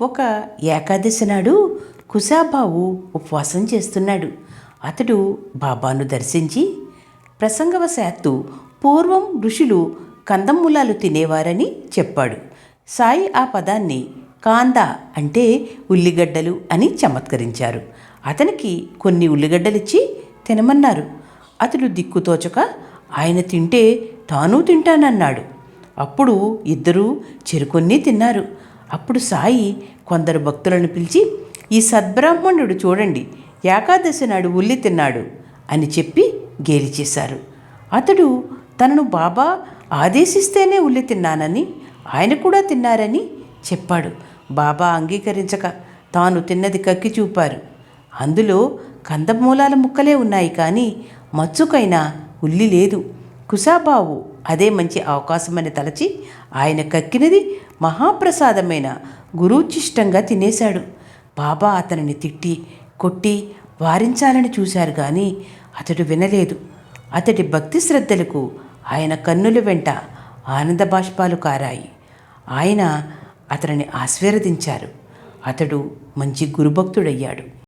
ఒక ఏకాదశి నాడు కుశాబావు ఉపవాసం చేస్తున్నాడు. అతడు బాబాను దర్శించి ప్రసంగవశాత్తు పూర్వం ఋషులు కందమూలాలు తినేవారని చెప్పాడు. సాయి ఆ పదాన్ని కాంద అంటే ఉల్లిగడ్డలు అని చమత్కరించారు. అతనికి కొన్ని ఉల్లిగడ్డలిచ్చి తినమన్నారు. అతడు దిక్కుతోచక ఆయన తింటే తాను తింటానన్నాడు. అప్పుడు ఇద్దరూ చెరుకొన్ని తిన్నారు. అప్పుడు సాయి కొందరు భక్తులను పిలిచి ఈ సద్బ్రాహ్మణుడు చూడండి ఏకాదశి నాడు ఉల్లి తిన్నాడు అని చెప్పి గేలి చేశారు. అతడు తనను బాబా ఆదేశిస్తేనే ఉల్లి తిన్నానని ఆయన కూడా తిన్నారని చెప్పాడు. బాబా అంగీకరించక తాను తిన్నది కక్కి చూపారు. అందులో కందమూలాల ముక్కలే ఉన్నాయి కానీ మచ్చుకైనా ఉల్లి లేదు. కుసాబావు అదే మంచి అవకాశమని తలచి ఆయన కక్కినది మహాప్రసాదమైన గురూచిష్టంగా తినేశాడు. బాబా అతనిని తిట్టి కొట్టి వారించాలని చూశారు కానీ అతడు వినలేదు. అతడి భక్తి శ్రద్ధలకు ఆయన కన్నుల వెంట ఆనంద బాష్పాలు కారాయి. ఆయన అతనిని ఆశీర్వదించారు. అతడు మంచి గురుభక్తుడయ్యాడు.